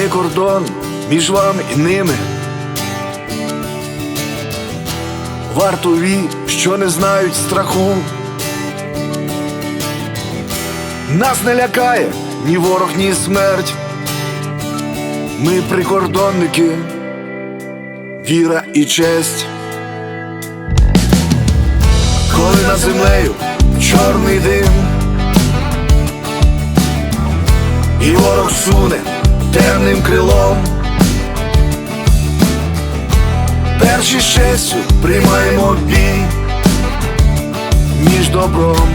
кордон між вами і ними. Вартові, що не знають страху. Нас не лякає ні ворог, ні смерть. Ми прикордонники, віра і честь. Коли над землею чорний дим, і ворог суне темним крилом. Перші з честю приймаємо бій між добром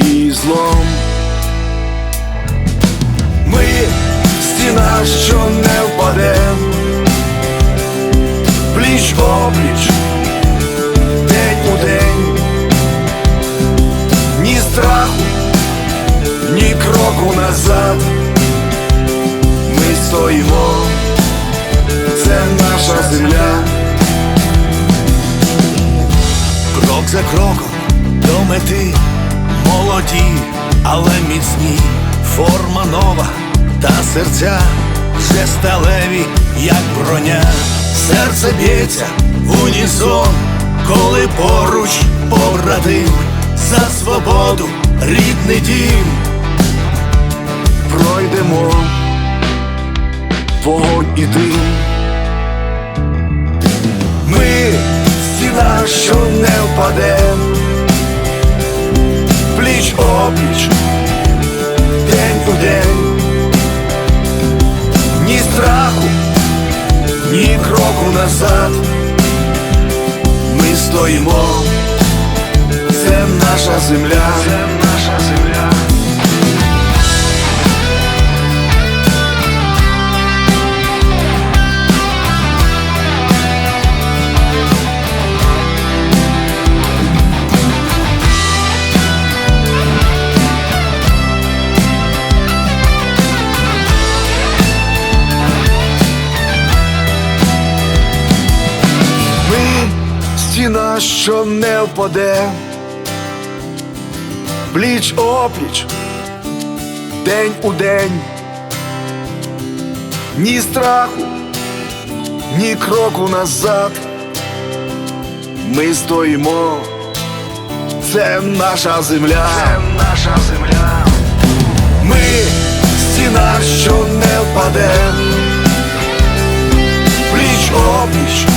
і злом. Ми стіна, що не впаде, пліч опліч, день у день, ні страху, ні кроку назад. Стоїмо, це наша земля. Крок за кроком до мети молоді, але міцні, форма нова, та серця вже сталеві, як броня. Серце б'ється в унісон, коли поруч побратим за свободу, рідний дім. пройдемо вогонь і дим. Ми стіна, що не впаде, пліч опліч, день у день, ні страху, ні кроку назад. Ми стоїмо, це наша земля. Що не впаде, пліч опліч, день у день, ні страху, ні кроку назад. Ми стоїмо, це наша земля, це наша земля, ми стіна, що не впаде, пліч опліч.